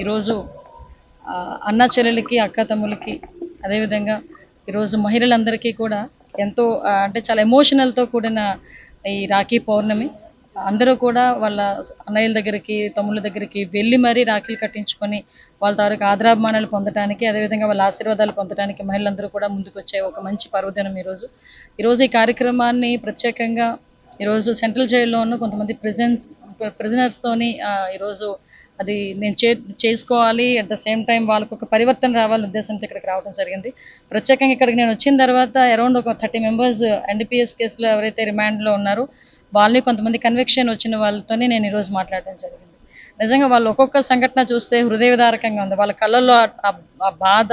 ఈరోజు అన్న చెల్లెలకి అక్క తమ్ములకి అదేవిధంగా ఈరోజు మహిళలందరికీ కూడా ఎంతో అంటే చాలా ఎమోషనల్తో కూడిన ఈ రాఖీ పౌర్ణమి. అందరూ కూడా వాళ్ళ అన్నయ్యల దగ్గరికి తమ్ముళ్ళ దగ్గరికి వెళ్ళి మరీ రాఖీలు కట్టించుకొని వాళ్ళ తాలూకు ఆదరాభిమానాలు పొందడానికి అదేవిధంగా వాళ్ళ ఆశీర్వాదాలు పొందడానికి మహిళలందరూ కూడా ముందుకు వచ్చే ఒక మంచి పర్వదినం ఈరోజు. ఈరోజు ఈ కార్యక్రమాన్ని ప్రత్యేకంగా ఈరోజు సెంట్రల్ జైల్లో ఉన్న కొంతమంది ప్రిజన్స్ ప్రిజనర్స్తోని ఈరోజు అది నేను చే చేసుకోవాలి. అట్ ద సేమ్ టైం వాళ్ళకు ఒక పరివర్తన రావాలనే ఉద్దేశంతో ఇక్కడికి రావడం జరిగింది. ప్రత్యేకంగా ఇక్కడికి నేను వచ్చిన తర్వాత అరౌండ్ ఒక థర్టీ మెంబర్స్ ఎన్డీపీఎస్ కేసులో ఎవరైతే రిమాండ్లో ఉన్నారో వాళ్ళని కొంతమంది కన్విక్షన్ వచ్చిన వాళ్ళతోనే నేను ఈరోజు మాట్లాడడం జరిగింది. నిజంగా వాళ్ళు ఒక్కొక్క సంఘటన చూస్తే హృదయదారకంగా ఉంది. వాళ్ళ కళ్ళల్లో ఆ- బాధ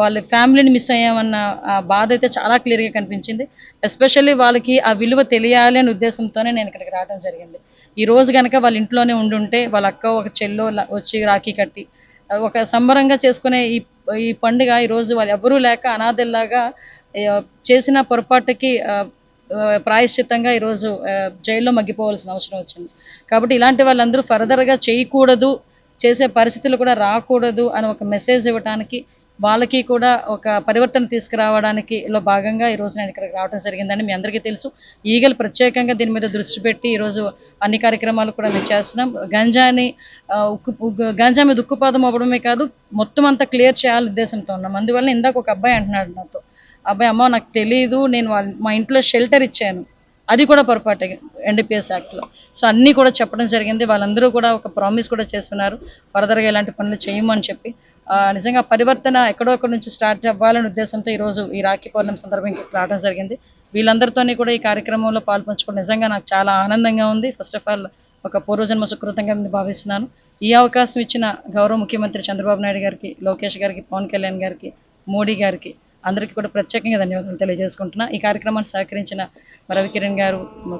వాళ్ళ ఫ్యామిలీని మిస్ అయ్యామన్న ఆ బాధ అయితే చాలా క్లియర్గా కనిపించింది. ఎస్పెషల్లీ వాళ్ళకి ఆ విలువ తెలియాలి అనే ఉద్దేశంతోనే నేను ఇక్కడికి రావడం జరిగింది. ఈ రోజు కనుక వాళ్ళ ఇంట్లోనే ఉండుంటే వాళ్ళ అక్క ఒక చెల్లో వచ్చి రాఖీ కట్టి ఒక సంబరంగా చేసుకునే ఈ ఈ పండుగ ఈ రోజు వాళ్ళు ఎవరూ లేక అనాథల్లాగా చేసిన పొరపాటుకి ప్రాయశ్చితంగా ప్రాయశ్చిత్తంగా ఈరోజు జైల్లో మగ్గిపోవాల్సిన అవసరం వచ్చింది. కాబట్టి ఇలాంటి వాళ్ళందరూ ఫర్దర్గా చేయకూడదు చేసే పరిస్థితులు కూడా రాకూడదు అని ఒక మెసేజ్ ఇవ్వడానికి వాళ్ళకి కూడా ఒక పరివర్తన తీసుకురావడానికి లో భాగంగా ఈ రోజు నేను ఇక్కడికి రావడం జరిగిందని మీ అందరికీ తెలుసు. ఈగలు ప్రత్యేకంగా దీని మీద దృష్టి పెట్టి ఈరోజు అన్ని కార్యక్రమాలు కూడా మేము చేస్తున్నాం. గంజాని ఉక్కు గంజా మీద ఉక్కుపాదం అవ్వడమే కాదు మొత్తం అంతా క్లియర్ చేయాలని ఉద్దేశంతో ఉన్నాం. అందువల్ల ఇందాక ఒక అబ్బాయి అంటున్నాడు నాతో. అబ్బాయి అమ్మ నాకు తెలియదు నేను మా ఇంట్లో షెల్టర్ ఇచ్చాను. అది కూడా పొరపాటు ఎన్డీపీఎస్ యాక్ట్లో. సో అన్నీ కూడా చెప్పడం జరిగింది. వాళ్ళందరూ కూడా ఒక ప్రామిస్ కూడా చేస్తున్నారు. ఫర్దర్గా ఇలాంటి పనులు చేయమని చెప్పి నిజంగా పరివర్తన ఎక్కడో ఒకటి నుంచి స్టార్ట్ అవ్వాలనే ఉద్దేశంతో ఈరోజు ఈ రాఖీ పౌర్ణమి సందర్భంగా రావడం జరిగింది. వీళ్ళందరితోని కూడా ఈ కార్యక్రమంలో పాల్పంచుకోవడం నిజంగా నాకు చాలా ఆనందంగా ఉంది. ఫస్ట్ ఆఫ్ ఆల్ ఒక పూర్వజన్మ సుకృతంగా భావిస్తున్నాను. ఈ అవకాశం ఇచ్చిన గౌరవ ముఖ్యమంత్రి చంద్రబాబు నాయుడు గారికి లోకేష్ గారికి పవన్ కళ్యాణ్ గారికి మోడీ గారికి అందరికీ కూడా ప్రత్యేకంగా ధన్యవాదాలు తెలియజేసుకుంటున్నా. ఈ కార్యక్రమాన్ని సహకరించిన రవికిరణ్ గారు మా